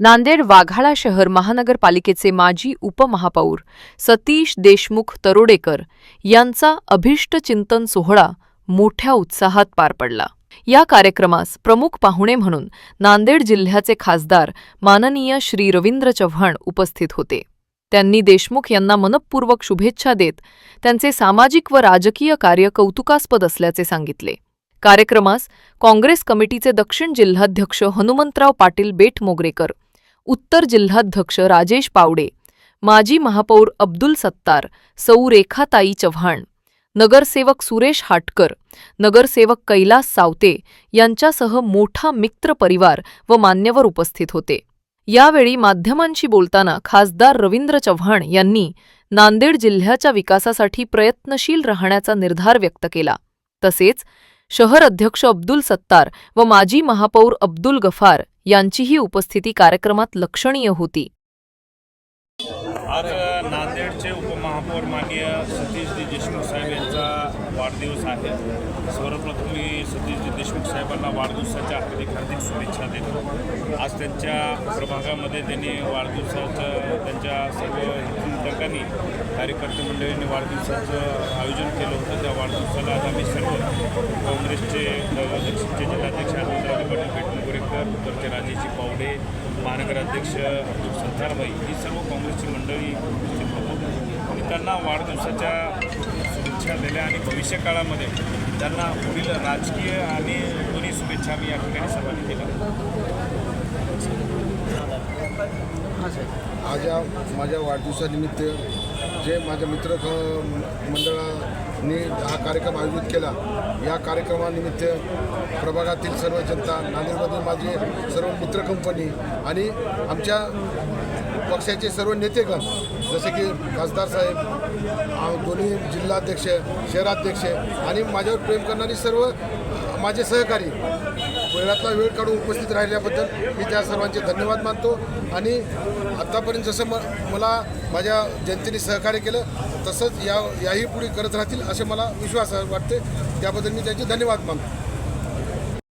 नांदेड वाघाळा शहर महानगरपालिकेचे माजी उपमहापौर सतीश देशमुख तरोडेकर यांचा अभिष्ट चिंतन सोहळा मोठ्या उत्साहात पार पडला. या कार्यक्रमास प्रमुख पाहुणे म्हणून नांदेड जिल्ह्याचे खासदार माननीय श्री रवींद्र चव्हाण उपस्थित होते. त्यांनी देशमुख यांना मनपूर्वक शुभेच्छा देत त्यांचे सामाजिक व राजकीय कार्य कौतुकास्पद असल्याचे सांगितले. कार्यक्रमास काँग्रेस कमिटीचे दक्षिण जिल्हाध्यक्ष हनुमंतराव पाटील बेटमोगरेकर उत्तर जिल्हाध्यक्ष राजेश पावडे माजी महापौर अब्दुल सत्तार सौ रेखाताई चव्हाण नगरसेवक सुरेश हाटकर नगरसेवक कैलास सावते यांच्यासह मोठा मित्र परिवार व मान्यवर उपस्थित होते. यावेळी माध्यमांशी बोलताना खासदार रवींद्र चव्हाण यांनी नांदेड जिल्ह्याच्या विकासासाठी प्रयत्नशील राहण्याचा निर्धार व्यक्त केला. तसेच शहर अध्यक्ष अब्दुल सत्तार व माजी महापौर अब्दुल गफार यांचीही उपस्थिती कार्यक्रमात लक्षणीय होती. आज नांदेडचे उपमहापौर माननीय सतीशजी देशमुख साहेब यांचा वाढदिवस आहे. सर्वप्रथम मी सतीशजी देशमुख साहेबांना वाढदिवसाच्या हार्दिक हार्दिक शुभेच्छा देतो. आज त्यांच्या प्रभागामध्ये त्यांनी वाढदिवसाचं त्यांच्या सर्व हितचिंतकांनी कार्यकर्ते मंडळींनी वाढदिवसाचं आयोजन केलं होतं. त्या वाढदिवसाला आज आम्ही सर्व काँग्रेसचे दक्षिणचे जिल्हाध्यक्ष हनुमंतराव पाटील पेटमुगरेकर उत्तरचे राजेजी पावडे महानगराध्यक्ष सत्तारबाई ही सर्व काँग्रेसची मंडळी आणि त्यांना वाढदिवसाच्या शुभेच्छा दिल्या आणि भविष्यकाळामध्ये त्यांना पुढील राजकीय आणि दोन्ही शुभेच्छा मी या ठिकाणी सर्वांनी दिल्या. आज माझ्या वाढदिवसानिमित्त जे माझ्या मित्र मंडळा ने हा कार्यक्रम आयोजित केला. या कार्यक्रमानिमित्त प्रभागातील सर्व जनता नांदेडमधील माझे सर्व मित्र कंपनी आणि आमच्या पक्षाचे सर्व नेतेगण जसे की खासदार साहेब दोन्ही जिल्हाध्यक्ष शहराध्यक्ष आणि माझ्यावर प्रेम करणारी सर्व माझे सहकारी वेळातला वेळ काढून उपस्थित राहिल्याबद्दल मी त्या सर्वांचे धन्यवाद मानतो. आणि आत्तापर्यंत जसं म मला माझ्या जनतेने सहकार्य केलं तसंच या याही पुढे करत राहतील असे मला विश्वास वाटते. त्याबद्दल मी त्यांचे धन्यवाद मानतो.